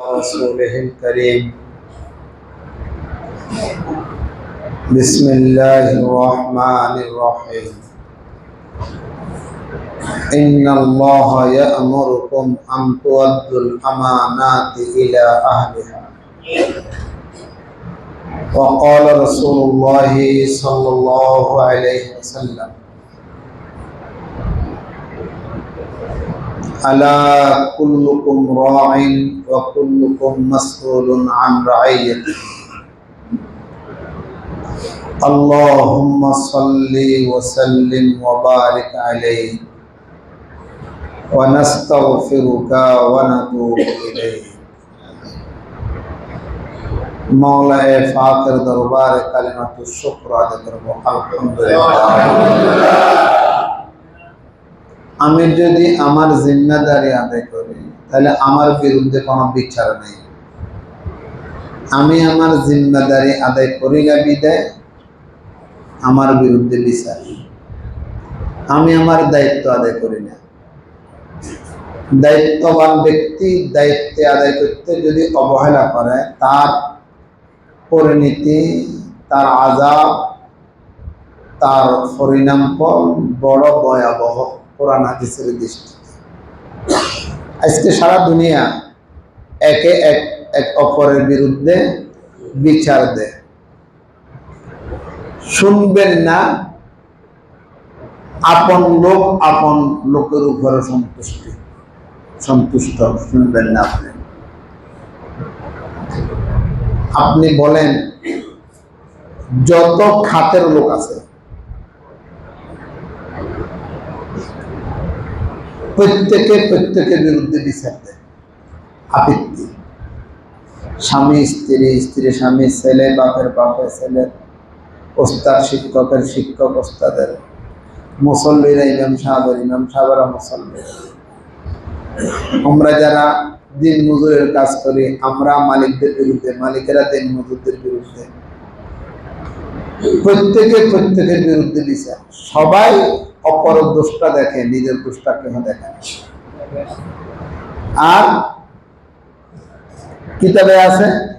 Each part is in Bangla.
ورسوله الكريم. بسم الله الرحمن الرحيم. إن الله يأمركم أن تؤدوا الأمانات إلى أهلها. وقال رسول الله صلى الله عليه وسلم ألا كلكم راع وكلكم مسؤول عن رعيته اللهم صل وسلم وبارك عليه ونستغفرك ونتوب إليه مولاي فاكر دربار كلمة الشكر على دربار الحمد لله আমি যদি আমার জিম্মাদারি আদায় করি, তাহলে আমার বিরুদ্ধে কোনো বিচার নেই। আমি আমার জিম্মাদারি আদায় করি না বিদায়, আমার বিরুদ্ধে বিচার আমি আমার দায়িত্ব আদায় করি না। দায়িত্ববান ব্যক্তি দায়িত্বে আদায় করতে যদি অবহেলা করে, তার পরিণতি, তার আজাব তার পরিণাম বড় ভয়াবহ। কোরআন, হাদিসের দৃষ্টি আজকে সারা দুনিয়া একে এক এক অপরের বিরুদ্ধে বিচার দেয়। শুনবেন না, আপন লোক আপন লোকের উপরে সন্তুষ্টি। সন্তুষ্ট, শুনবেন না আপনি। আপনি বলেন, যত খাতের লোক আছে প্রত্যেকে প্রত্যেকের বিরুদ্ধে বিচার দেয়। আপত্তি। স্বামী, স্ত্রী স্ত্রী, স্বামী, ছেলে, বাপের বাপের ছেলে, ওস্তাদ, শিক্ষকের শিক্ষক, ওস্তাদের। মুসল্লিরা ইমাম সাহেবের, ইমাম সাহেবেরা মুসল্লি আমরা যারা দিন মজুরের কাজ করি, আমরা মালিকদের বিরুদ্ধে, মালিকেরা দিন মজুরদের বিরুদ্ধে। প্রত্যেকে প্রত্যেকের বিরুদ্ধে বিচার। সবাই অপরের দোষটা দেখে, নিজের দোষটা কেন দেখে। আর কিতাবে আছে,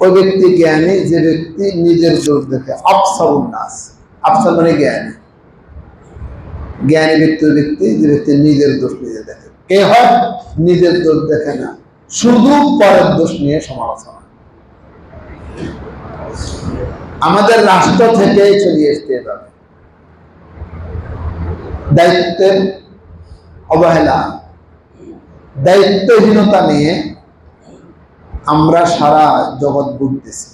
ওই ব্যক্তি জ্ঞানী, যে ব্যক্তি নিজের দোষ দেখে। আফসারুন নাস। আফসার মানে জ্ঞানী। জ্ঞানী ব্যক্তি ব্যক্তি, যে ব্যক্তি নিজের দোষ নিজে দেখে। কে হয় নিজের দোষ দেখে না। শুধু পরের দোষ নিয়ে সমালোচনা। আমাদের রাষ্ট্র থেকে চলে এসতে এভাবে। দায়িত্বের অবহেলা, দায়িত্বহীনতা নিয়ে আমরা সারা জগৎ ঘুরতেছি।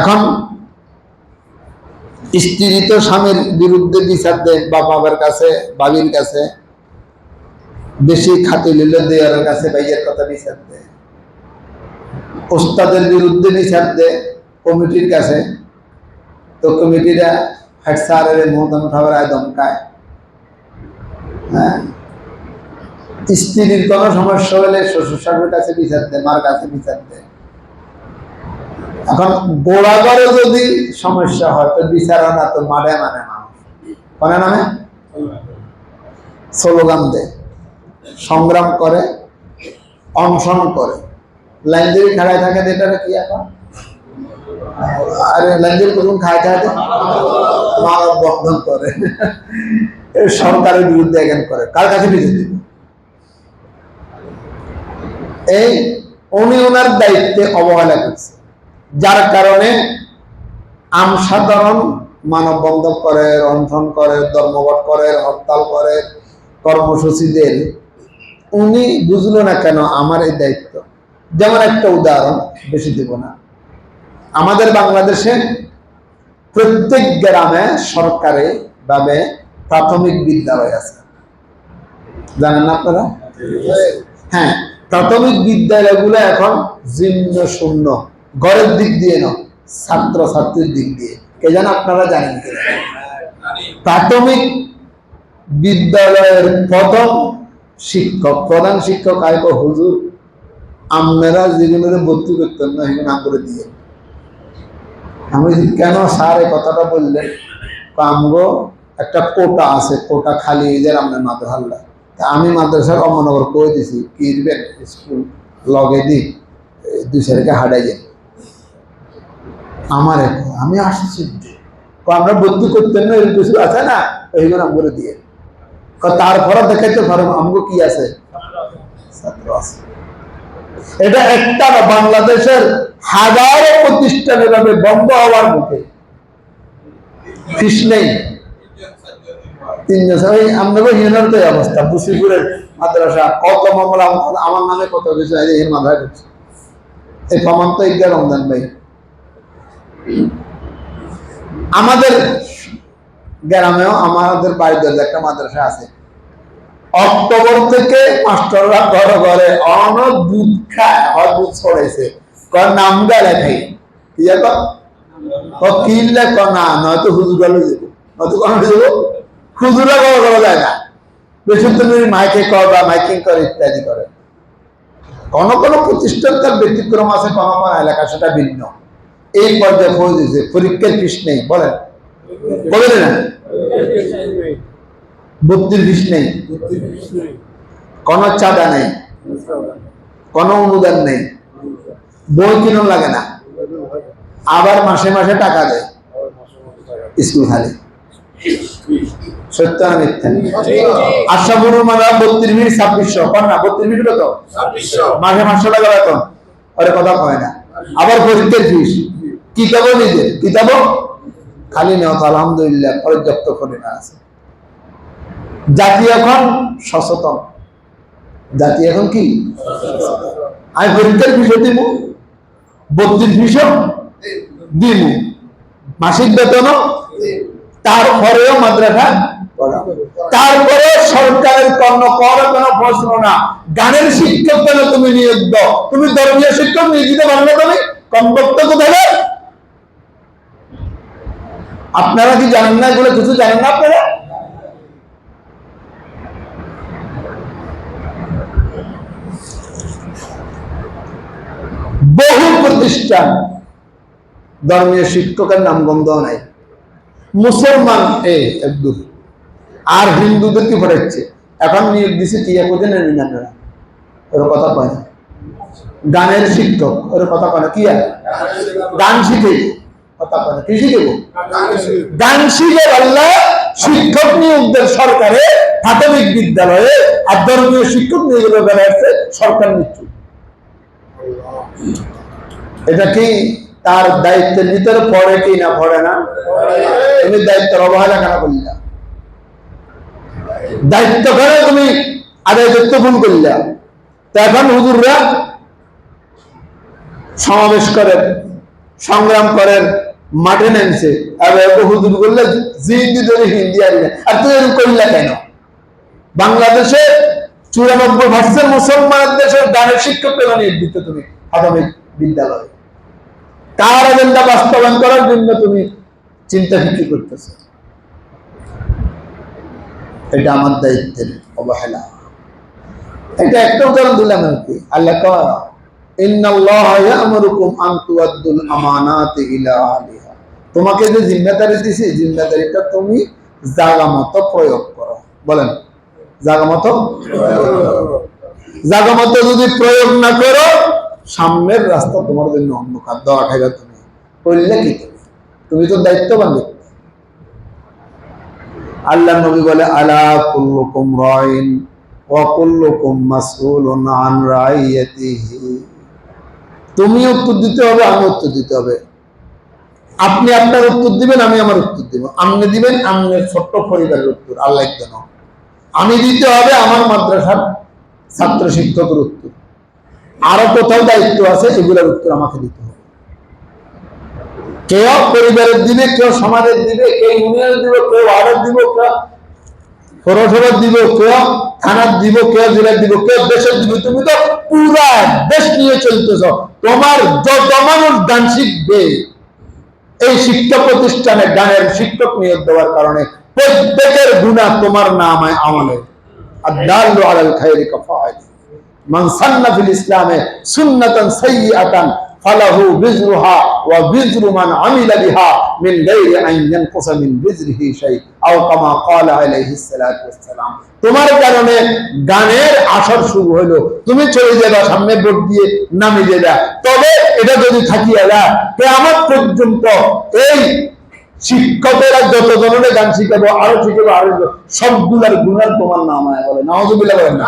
এখন স্ত্রী তো স্বামীর বিরুদ্ধে বিচার দেয় বাবার কাছে বাবির কাছে, বেশি খাতে লিলে দেওয়ার কাছে ভাইয়ের কথা বিচার দেয়। ওস্তাদের বিরুদ্ধে বিচার দেয় কমিটির কাছে, তো কমিটিরা হেড স্যারের মহতম খাবার আয় দমকায় হ্যাঁ? স্ত্রীর কোনো সমস্যা হলে শ্বশুর শাশুর কাছে বিচার দেয় মার কাছে বিচার দেয় এখন গোড়াগড়ে যদি সমস্যা হয়, তো বিচার না, তো মারে মানে মানুষ। মানে নামে স্লোগান দেয় সংগ্রাম করে, অনশন করে। লাইনদেরি খাড়ায় থাকে এটা কি এখন? আরে লাইনদেরি কখন খায় থাকে মানব বন্ধন করে। সরকারের বিরুদ্ধে এগেন করে। কার কাছে বিজয় দিবে? এই উনি ওনার দায়িত্বে অবহেলা করছে। যার কারণে আম সাধারণ মানববন্ধন করে অনশন করে, ধর্মঘট করে, হরতাল করে কর্মসূচিদের উনি বুঝলো না কেন আমার এই দায়িত্ব। যেমন একটা উদাহরণ, বেশি দেব না। আমাদের বাংলাদেশে প্রত্যেক গ্রামে, সরকারি ভাবে প্রাথমিক বিদ্যালয় আছে। জানেন না আপনারা? হ্যাঁ প্রাথমিক বিদ্যালয়গুলো এখন জীর্ণ শূন্য। ঘরের দিক দিয়ে ন ছাত্র ছাত্রীর দিক দিয়ে। কে যেন আপনারা জানেন কিনা প্রাথমিক বিদ্যালয়ের প্রথম শিক্ষক, প্রধান শিক্ষক আয়ক হুজুর আপনারা যেগুলো ভর্তি করতেন না সেগুলো করে দিয়ে। আমি কেন স্যার এই কথাটা বললেন? আমগো একটা কোটা আছে, কোটা খালি এদের আমরা মাত্র হাল্লা তা আমি মাদ্রাসার অমনগর কয়ে দিছি? কি দিবেন? স্কুল লগে দি দুই সাইডকে হাঁটাই যান আমার আমি আসছি। আমরা বুদ্ধি করতেন না, এরকম কিছু আছে না? এইগুলো আমগুলো দিয়ে। তারপরে দেখাইতে পারো আমগো কি আছে? ছাত্র আছে। এটা একটা বাংলাদেশের হাজারো প্রতিষ্ঠান এভাবে বন্ধ হওয়ার মুখে। নেই। আমাদের মাদ্রাসা আমার- কত এই ভাই। আমাদের গ্রামেও আমাদের বাড়িতে একটা মাদ্রাসা আছে। অক্টোবর থেকে মাস্টাররা ঘরে ঘরে অন দুধ খায় আর দুধ ছড়াইছে। নাম গালে খাই কি কিনলে ক না, নয়তো যাব। নয়তো যাব। হুজুরা করা করা যায় না। বেশি মাইকে কর বা মাইকিং করে, ইত্যাদি করে। কোন কোন প্রতিষ্ঠান তার ব্যতিক্রম আছে এলাকা, সেটা ভিন্ন। এই পর্যায়ে পৌঁছে দিয়েছে। পরীক্ষার ফিস নেই। বলেন। বলেন না ফিস নেই। কোনো চাঁদা নেই। কোনো অনুদান নেই। বই কিনুন লাগে না। আবার মাসে মাসে টাকা দেয়। স্কুল খালি। মানে বত্রিশ ছাব্বিশশো কর না, বত্রিশ মাসে টাকা কথা না। আবার খালি আলহামদুলিল্লাহ, পর্যাপ্ত করে না আছে। জাতি এখন সচেতন। জাতি এখন কি? আমি পরীক্ষার ফিসও দিব বত্রিশ ফিসও দিব মাসিক বেতনও তারপরেও মাদ্রাসা তারপরে সরকারের কর্ণ কর, কোনো প্রশ্ন না। গানের শিক্ষক কেন তুমি নিয়োগ দাও? তুমি ধর্মীয় শিক্ষক নিয়ে দিতে পারো না তুমি? কমপক্ষ কোথায়? আপনারা কি জানেন না? এগুলো কিছু জানেন না আপনারা? প্রতিষ্ঠান ধর্মীয় শিক্ষকের নাম গন্ধ নাই। মুসলমান এই একদম আর হিন্দুদের কি পড়াচ্ছে এখন নিয়োগ দিছে টিয়া কোথায় নেন আপনারা ওর কথা কয় না। গানের শিক্ষক, ওর কথা কয় না। কি আর? গান শিখে। কথা কয় না। কি শিখেব গান শিখে আল্লাহ শিক্ষক নিয়োগদের সরকারে, প্রাথমিক বিদ্যালয়ে আর ধর্মীয় শিক্ষক নিয়োগের বেলা সরকার নিচ্ছে এটা কি তার দায়িত্বের ভিতরে পড়ে কি না পড়ে না? তুমি দায়িত্বের অবহেলা কেন করলা? দায়িত্ব করে তুমি আদায় দায়িত্ব ভুল করলা? তো এখন হুজুররা সমাবেশ করেন, সংগ্রাম করেন, মাঠে নেমছে। আর হুজুর করলে জিন্দি ধরে হিন্দি আর আর তুই এরকম করলা কেন? বাংলাদেশে চুরানব্বই ভার্সেন্ট মুসলমানের দেশের গানের শিক্ষক কেন নিয়োগ দিতে তুমি? প্রাথমিক বিদ্যালয়ে। এজেন্ডা বাস্তবায়ন করার জন্য তুমি চিন্তা করতেছো। এটা আমার দায়িত্বের অবহেলা। এটা একটা উদাহরণ দিলাম আর কি। আল্লাহ তোমাকে যে জিম্মেদারি দিছি জিম্মেদারিটা তুমি জায়গা মতো প্রয়োগ করো। বলেন জায়গা মতো? জায়গা মতো যদি প্রয়োগ না করো সামনের রাস্তা তোমার জন্য অন্ধকার দেওয়া খাইবা তুমি করলে কি তুমি? তুমি তো দায়িত্ববান ব্যক্তি। আল্লাহ নবী বলে, আলা কুল্লুকুম রাইন ওয়া কুল্লুকুম মাসউলুন আন তুমি উত্তর দিতে হবে, আমি উত্তর দিতে হবে। আপনি আপনার উত্তর দিবেন, আমি আমার উত্তর দিব। আপনি দিবেন আপনার ছোট্ট পরিবারের উত্তর, আল্লাহ কেন আমি দিতে হবে আমার মাদ্রাসার ছাত্র শিক্ষকের উত্তর। আরও কোথাও দায়িত্ব আছে, এগুলোর উত্তর আমাকে দিতে হবে। কেউ পরিবারের দিবে, কেউ সমাজের দিবে, কেউ ইউনিয়নের দিবে, কেউ ওয়ার্ডের দিব এই প্রতিষ্ঠানে শিক্ষক নিয়োগ দেওয়ার কারণে প্রত্যেকের গুণা তোমার নাম আমলে আলাল খাইরি কাফাইলি মান তোমার কারণে গানের আসর শুরু হলো তুমি চলে যাবা সামনে বোট দিয়ে নামি যাবা তবে এটা যদি থাকিয়া যায় কিয়ামত পর্যন্ত এই শিক্ষকেরা যত জনের গান শিখাবো, আরও শিখাবো, আরও সবগুলার গুণার তোমার নাম হয় বলে। নাহজুবিল্লাহ বলেন না।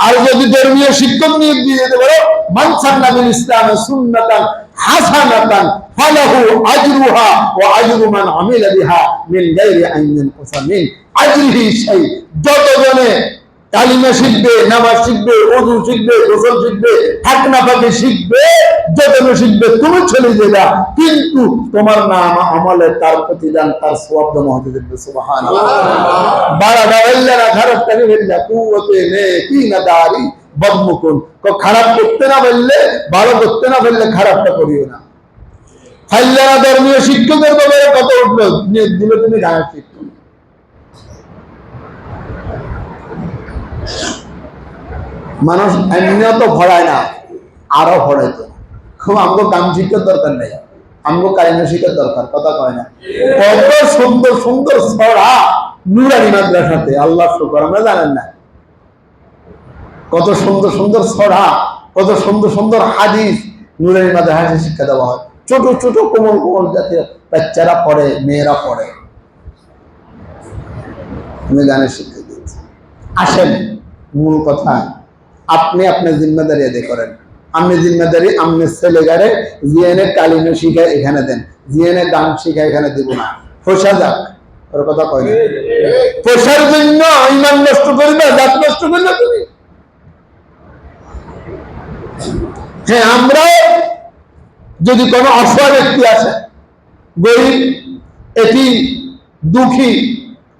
আর যদি ধর্মীয় শিক্ষক নিয়োগ দিয়ে যেতে পারো মানসান্না ইসলাম সুন্নাতান হাসানাতান ফালাহু আজরুহা ও আজরু মান আমিলা বিহা মিন গায়রি ইয়ানকুসা মিন আজরিহি শাই, যতজনে কালিমা শিখবে, নামাজ শিখবে ওযু শিখবে, গোসল শিখবে ঠাকনা পাকে শিখবে যতজনে শিখবে, তুমি চলে যাবা। কিন্তু তোমার নাম আমলে তার প্রতিদান, তার সওয়াব জমা দেবে সুবহানাল্লাহ। বাড়া দাঁড়াইলে না খারাপ ফেললা নে কি না দাঁড়ি বদমুকুন। খারাপ করতে না বললে ভালো করতে না বললে খারাপটা করিও না। ফাইল্লারা ধর্মীয় শিক্ষকের ব্যাপারে কত উঠল? দিলে তুমি গানের শিক্ষক মানুষ এমনিও তো ভরায় না, আরও ভরাই তো। খুব আমগো গান শিক্ষার দরকার নেই, আমগো কালিমা শিক্ষার দরকার, কথা কয় না। কত সুন্দর সুন্দর ছড়া নুরানি মাদ্রাসাতে, আল্লাহ শুকর, আমরা জানেন না। কত সুন্দর সুন্দর ছড়া, কত সুন্দর সুন্দর হাদিস নুরানি মাদ্রাসাতে শিক্ষা দেওয়া হয়। ছোট ছোট কোমল কোমল জাতীয় বাচ্চারা পড়ে, মেয়েরা পড়ে। আমি গানের শিক্ষা দিয়েছি আসেন। মূল কথা, আপনি আপনার জিম্মেদারি আদায় করেন। আপনি জিম্মেদারি আপনি ছেলেগারে জিএনএ কালিমে শিখে এখানে দেন। জিএনএ গান শিখে এখানে দিব না। ফসা যাক। ওর কথা কয় না। জন্য ইমান নষ্ট করবে জাত নষ্ট করবে তুমি। হ্যাঁ আমরা যদি কোনো অসহায় ব্যক্তি আছে গরিব, এটি দুঃখী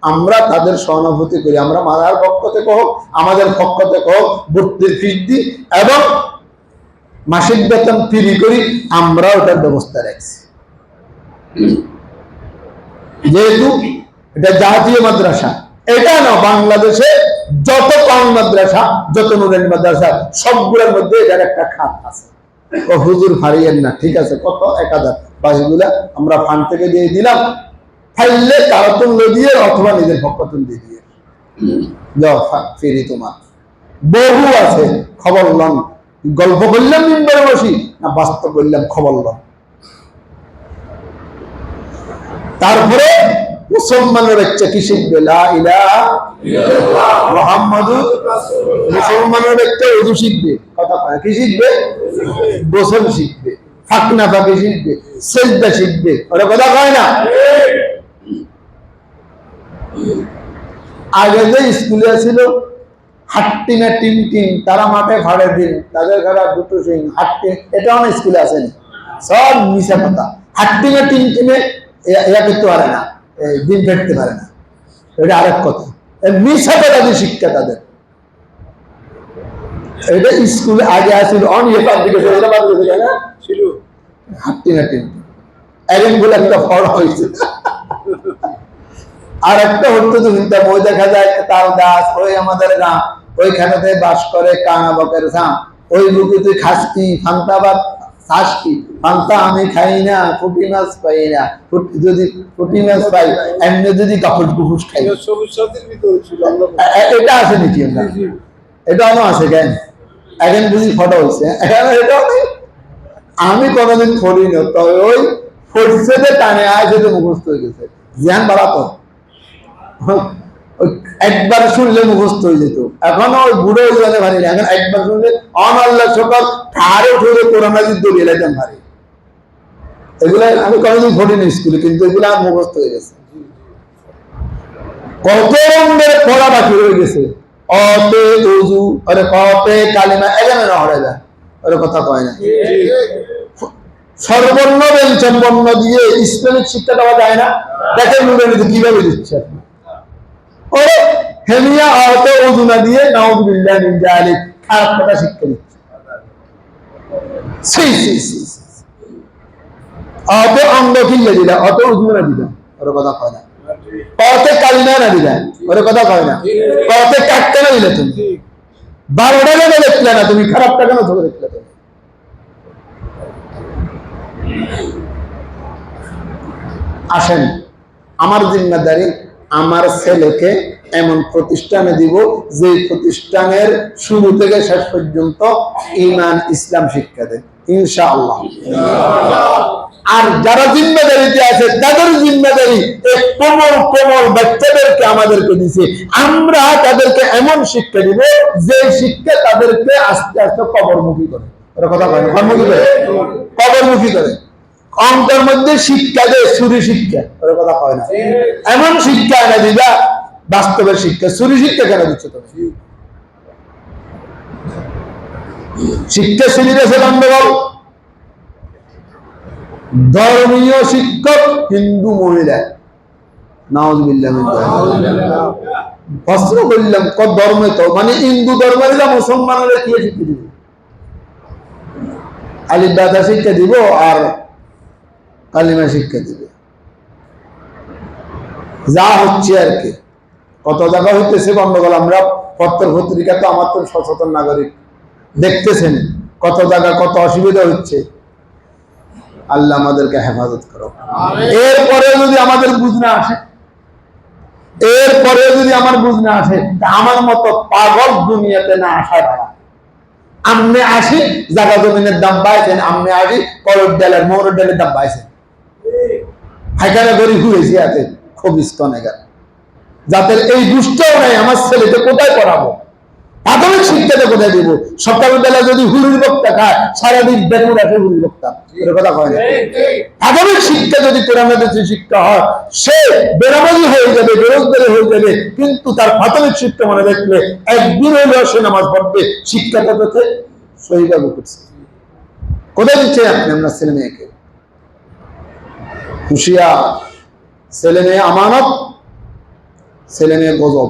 আমরা তাদের সহানুভূতি করি, আমরা মাদার পক্ষ থেকে হোক, আমাদের পক্ষ থেকে হোক ভর্তির দিই এবং মাসিক বেতন ফ্রি করি আমরা ওটার ব্যবস্থা রাখছি। যেহেতু এটা জাতীয় মাদ্রাসা, এটা না বাংলাদেশে যত কম মাদ্রাসা, যত নুরানি মাদ্রাসা, সবগুলোর মধ্যে এটার একটা খাত আছে। ও হুজুর ফারিয়েন না, ঠিক আছে, কত এক হাজার বাকিগুলা আমরা ফান্ড থেকে দিয়ে দিলাম ফাইলে তারা দিয়ে অথবা নিজের পক্ষ দিয়ে দিয়ে। ফিরি তোমার। বহু আছে, খবর লন। গল্প করলাম মিম্বারে বসি, না বাস্তব করলাম খবর লন। তারপরে মুসলমানের বাচ্চা কি শিখবে? মুসলমানের বাচ্চা উর্দু শিখবে। কথা কি শিখবে? গোসল শিখবে। ফাকনা ফাঁকি শিখবে। সেজদা শিখবে। ওরা কথা কয় না? আগে যে স্কুলে ছিল হাট্টি না টিম টিম তারা মাঠে দিন তাদের ঘরে দুটো সিং হাট্টি এটা অনেক স্কুলে আসেনি। সব মিশা কথা টিম টিমে এরা করতে পারে না দিন ফেটতে পারে না। এটা আরেক কথা। মিশা শিক্ষা তাদের। এটা স্কুলে আগে আসছিল অন ইয়ে পাবলিকেশন এটা পাবলিকেশন না ছিল হাট্টি না টিম একজন বলে একটা ফড় হয়েছে। আর একটা হতো তো বই দেখা যায় তাল দাস ওই আমাদের গাঁ ওইখানেতে বাস করে কানা বকের ধাম। ওই বুকে তুই খাস কি? ফান্তা বা খাস কি? ফান্তা আমি খাই না পুঁটি মাছ পাই না। যদি পুঁটি মাছ পাই এমনি যদি কাপড় কুকুস খাই। এটা আছে নাকি আমরা এটা আমার আছে কেন? এখন বুঝি ফটো হয়েছে এখন এটাও নেই আমি কোনোদিন পড়ি না তবে ওই ফটছে যে টানে আছে যে মুখস্থ হয়ে গেছে। জ্ঞান বাড়াতো। একবার শুনলে মুখস্থ হয়ে যেত। এখন ওই বুড়ো হয়ে যাবে ভারী না। এখন একবার শুনলে অন আল্লাহ সকাল ঠাড়ে ঠুড়ে কোরআনা দিন দলিয়ে লাইতাম ভারী এগুলো আমি কোনোদিন পড়িনি স্কুলে, কিন্তু এগুলো আমার মুখস্থ হয়ে গেছে। কত রঙের পড়া বাকি রয়ে গেছে। অতে উজু, আরে কতে কালিমা, এখানে না যায় ওর কথা কয় না। সর্বর্ণ ব্যঞ্জন দিয়ে ইসলামিক শিক্ষা দেওয়া যায় না। দেখেন কীভাবে দিচ্ছে। আপনি ওরে উজুনা দিয়ে খারাপ কথা শিক্ষা দিচ্ছে। অত অঙ্গ কিনলে দিলা, অত উজু না দিলা। ওর কথা কয় না। কতে কালিমা না দিলা। ওর কথা কয় না। কতে কাটতে না দিলে তুমি। বারোটা কেন দেখলে না তুমি, খারাপটা কেন ধরে দেখলে তুমি? আসেন, আমার জিম্মাদারি আমার ছেলেকে এমন প্রতিষ্ঠানে দিব যে প্রতিষ্ঠানের শুরু থেকে শেষ পর্যন্ত ইমান ইসলাম শিক্ষা দেয়। ইনশাআল্লাহ। আর যারা জিম্মেদারিতে আছে তাদের জিম্মেদারি এই কোমল কোমল বাচ্চাদেরকে আমাদেরকে দিছে। আমরা তাদেরকে এমন শিক্ষা দিব যে শিক্ষা তাদেরকে আস্তে আস্তে কবরমুখী করে। কথা কয় কবরমুখী করে। অঙ্কের মধ্যে শিক্ষা দেয় সুরি শিক্ষা। ওরা কথা কয় না। এমন শিক্ষা এনে দিবা বাস্তবের শিক্ষা। সুরি শিক্ষা কেন দিচ্ছ তুমি? শিক্ষা সিলেবাসে গন্ডগোল। ধর্মীয় শিক্ষক হিন্দু মহিলা। প্রশ্ন করলাম ক ধর্মে তো? মানে হিন্দু ধর্মের যা মুসলমানের কি শিক্ষা দিব? আলিফ শিক্ষা দিব আর কালিমা শিক্ষা দিবে। যা হচ্ছে আর কি। কত জায়গা হইতেছে গন্ডগোল আমরা পত্র পত্রিকা তো আমার তো সচেতন নাগরিক। দেখতেছেন কত জায়গা কত অসুবিধা হচ্ছে। আল্লাহ আমাদেরকে হেফাজত করো এরপরে যদি আমাদের বুঝ না আসে এরপরে যদি আমার বুঝ না আসে আমার মতো পাগল দুনিয়াতে না আসা দ্বারা আমনে আসি জায়গা জমিনের দাম পাইছেন আমনে আসি করড ডালের মোরড ডালের দাম পাইছেন। এই নাই, আমার ছেলেকে কোথায় পড়াবো? প্রাথমিক কোথায় দিব? যদি বক্তা খায়, সারাদিন বেতন বক্তা। কথা কয় না। প্রাথমিক শিক্ষা যদি শিক্ষা হয়, সে বেনামাজি হয়ে যাবে, বেরোজগারি হয়ে যাবে, কিন্তু তার প্রাথমিক শিক্ষা মনে রাখলে একদিন হইলেও সে নামাজ পড়বে। শিক্ষাটা পেতে সহিভাবে করছে। কোথায় দিচ্ছেন আপনি, আপনার ছেলে মেয়েকে? হুশিয়ার ছেলে মেয়ে আমানত, ছেলে মেয়ে গজব।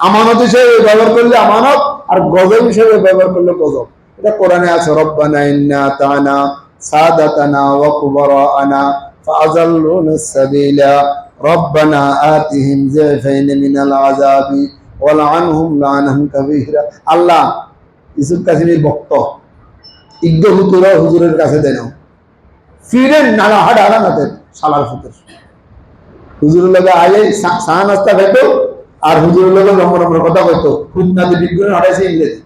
আমানত হিসেবে ব্যবহার করলে আমানত, আর গজব হিসেবে ব্যবহার করলে গজব। এটা কোরআনে আছে, রব্বানা তানা সাদাতানা ওয়া কুবারানা ফাআযাল্লুনা সাবিলা। রব্বানা আতিহিম যাফাইন মিনাল আযাবি ওয়ালআনহুম লানাহুম কাবীরা। আল্লাহ ইসুফ কাসিমের ভক্ত। ইজ্ঞ হুতুরা হুজুরের কাছে দেন। ফিরেন নানা হাড় হারানাতে সালার ফুতের। হুজুরের লগে আগে চা নাস্তা খাইতো, আর হুজুরের লগে নম্বর নম্বর কথা কইতো, খুদনাতে বিজ্ঞান হারাইছে ইংরেজি।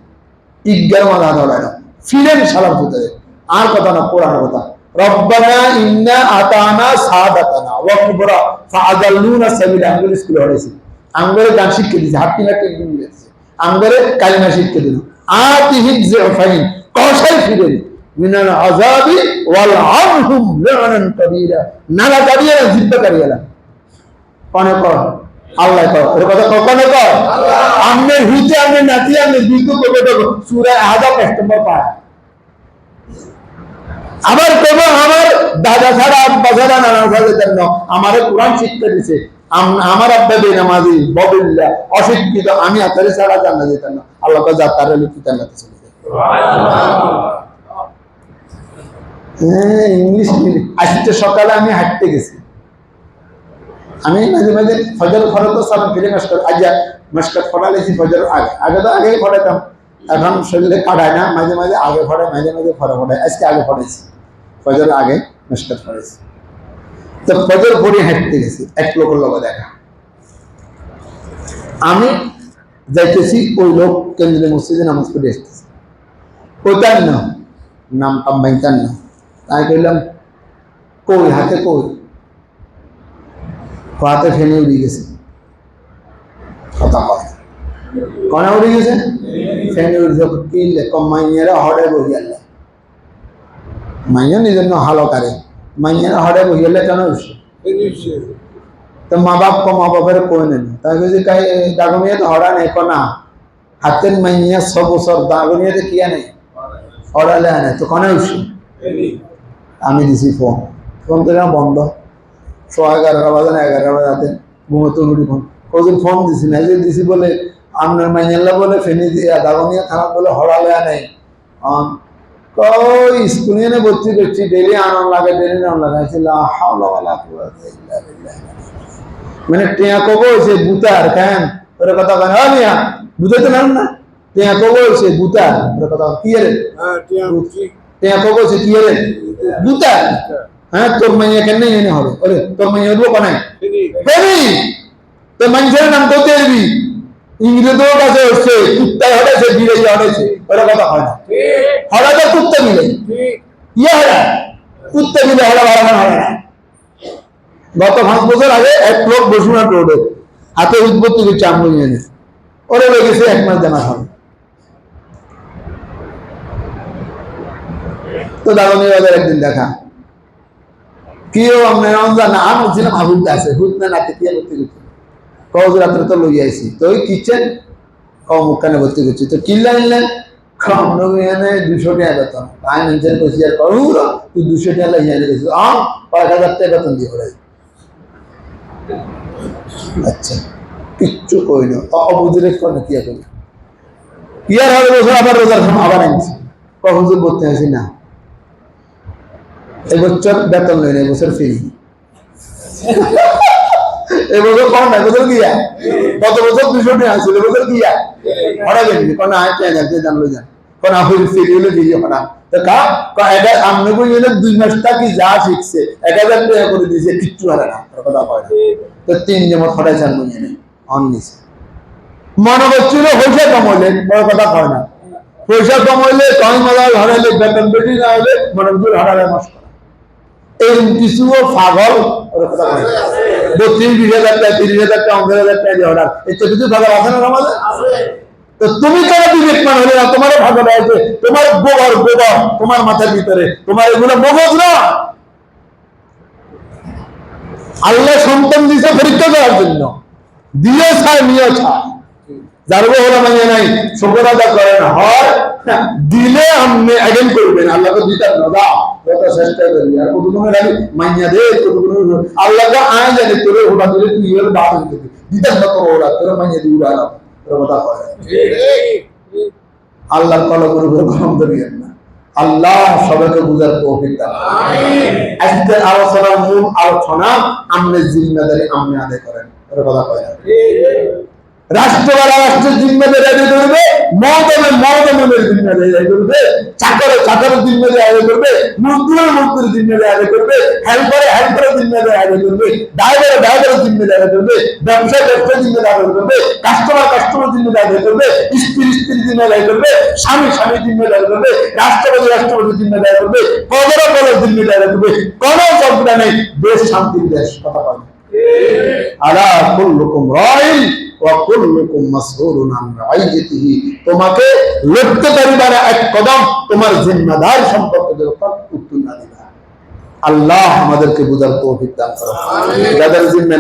ইজ্ঞান মাথা ধরায় না। ফিরেন সালার ফুতের। আর কথা না পুরানো কথা। রব্বানা ইন্না আতানা হড়াইছি দিল। ফিরেন মিনাল আযাবি ওয়াল আনহুম লানান কাবীরা। নালা কাবিরা জিব্বা কারিয়ালা কনে কর। আল্লাহ কর। এর কথা কখনো কর। আমনের হুতে আমনের নাতি আমনের বিকু কবে দেবো? সূরা আহাদা পাঁচ নম্বর পায়। আবার কেবল আমার দাদা ছাড়া আব্বা ছাড়া নানা ছাড়া জন্য আমার কোরআন শিক্ষা দিছে। আম- আমার আব্বা বেনামাজি ববিল্লা অশিক্ষিত আমি আতারি ছাড়া জানা যেতাম না আল্লাহ যা তার লিখি জানাতে চলে যায় হ্যাঁ ইংলিশ আজকে সকালে আমি হাঁটতে গেছি। আমি মাঝে মাঝে ফজর ফরত ফিরে মাস্টার আজ মাস্টার ফড়ালেছি ফজর আগে। আগে তো আগেই ফড়াতাম এখন শরীরে কাটায় না, মাঝে মাঝে আগে ফড়ায় মাঝে মাঝে ফড়া ফড়ায় আজকে আগে ফড়াইছি ফজর আগে মাস্টার ফড়াইছি তো ফজর পরে হাঁটতে গেছি। এক লোকের লোক দেখা। আমি যাইতেছি, ওই লোক কেন্দ্রীয় মসজিদে নামাজ পড়ে এসতেছি ওইটার না নাম টাম বাইতার না তাই কইলাম, কই, হাতে কই? হাতে ফেনে উড়ে গেছে। কনে উড়ে গেছে? ফেনে উড়ে যাবে কি কম মাইয়েরা হড়ে বহিয়ালে মাইয়া নিজের হালো কারে। মাইয়েরা হড়ে বহিয়ালে কেন উঠছে তো মা বাপ কো মা বাপের কই নেন? তাই কইছে, কাই দাগমিয়া তো হড়া নেই কোনা হাতের মাইয়া ছ বছর দাগমিয়াতে কিয়া নেই? হড়ালে আনে, তো কনে উঠছে আমি দিছি ফোন। ফোন না বন্ধ। শো এগারোটা বাজে না এগারোটা বাজাতে ঘুমোতে উঠি ফোন। কদিন ফোন দিছি না যে দিছি বলে আপনার মাইয়াল্লা বলে ফেনি দিয়ে দাগনিয়া খারাপ বলে আনে আম, কই স্কুলে এনে ভর্তি করছি ডেলি আনন্দ লাগে ডেলি আনন্দ লাগে। আছে লা হাওলা ওয়ালা কুওয়াতা ইল্লা বিল্লাহ মানে টিয়া কব হইছে বুতার কেন? ওর কথা কেন হ্যাঁ বুঝাইতে পারেন না? টিয়া কব হইছে বুতার ওর কথা কি রে? কব হইছে কি রে বুতার হ্যাঁ তোর মাইয়া কেন এনে হবে ওরে তোর মাইয়া উঠবো কোনে তিনি হেবি তো মানুষের নাম তো দেবি ইংরেজও কাছে হচ্ছে কুত্তায় হটেছে বিড়াই হটেছে ওরা কথা হয় না হরা কুত্তা মিলে ইয়ে হরা কুত্তা মিলে হরা ভালো না না গত পাঁচ বছর আগে এক লোক বসুনাথ রোডে হাতে উৎপত্তি করছে আমি এনে ওরে লেগেছে এক মাস জানা হবে তো দাদনী বাজার একদিন দেখা। কি আমি ছিলাম আছে হুদ না কি রাত্রে তো লই আইছি। তো ওই কিচেন ভর্তি করছি। তো কিল্লা নিলেন? দুশো টাকা বেতন। আমি নিজের কইছি, আর করু তুই দুশো টাকা লই এনে গেছিস আ কয়েক হাজার টাকা বেতন দিয়ে আচ্ছা কিচ্ছু কই না। অবুঝরে কোন কি কই ইয়ার হবে বছর আবার রোজার আবার আনছি কখন যে করতে আসি না। এবছর বেতন লই না, এবছর ফ্রি এবছর কম না, এবছর গিয়া। গত বছর দুশো টাকা আছিল এবছর গিয়া। হরা গেলি কোন আয় চাই যাচ্ছে জান লই যান। কোন আহুল ফ্রি হলে গিয়ে হরা তো কা এটা আমনে কই দুই মাস থাকি যা শিখছে, এক হাজার টাকা করে দিয়েছে কিচ্ছু হারে না কথা কয় না। তো তিন যেমন হরাই চান লই এনে অন নিছে। মনে করছিল পয়সা কমাইলে, বড় কথা কয় না। পয়সা কমাইলে, কয় মালা হারাইলে, বেতন বেশি না হলে, মনে করছিল হারালে নষ্ট। না। না না? তোমার গোবর গোবর তোমার মাথার ভিতরে। তোমার এগুলো মগজ না। আল্লাহ সন্তান দিছে পরীক্ষা করার জন্য। দিয়ে ছায় নিয়ে ছায় যার হলো মানে নাই শুকর আদা করেন হয় দিলে আপনি অ্যাটেন্ড করবেন। আল্লাহকে দিতাম না চেষ্টা করবি আর মাইয়া দে আল্লাহকে আয় তোরে ওটা দিলে তুই এর বাদ দিতে দিতাম না তোর ওরা তোর মাইয়া দিয়ে উড়া কথা কয়। আল্লাহর কলমের গরম করিয়েন না। আল্লাহ সবাইকে বুঝার তৌফিক দান। আজকের আলোচনার মূল আলোচনা, আমনে জিম্মেদারি আমনে আদায় করেন। কথা কয় না রাষ্ট্রবালা রাষ্ট্রের জিম্মেদারি করবে মহদমে মহদমের জিম্মেদারি আদায় করবে চাকরে চাকরের জিম্মেদারি করবে মজদুরের মজদুরের জিম্মেদারি করবে হেল্পারে হেল্পারের জিম্মেদারি করবে ড্রাইভারে ড্রাইভারের জিম্মেদারি করবে ব্যবসায় ব্যবসায় জিম্মেদারি করবে কাস্টমার কাস্টমার জিম্মেদারি করবে স্ত্রী স্ত্রী জিম্মেদারি করবে স্বামী স্বামী জিম্মেদারি করবে রাষ্ট্রপতি রাষ্ট্রপতি জিম্মেদারি করবে কদর কদর জিম্মেদারি করবে কোনো চক্রা নেই দেশ শান্তির দেশ কথা বলে আলা কুল্লুকুম রাইন তোমাকে লড়তে পারিবার এক কদম তোমার জিম্মাদার সম্পর্কে উত্তীর্ণ দিবা আল্লাহ আমাদেরকে বুঝার তৌফিক দান করো যাদের জিম্মে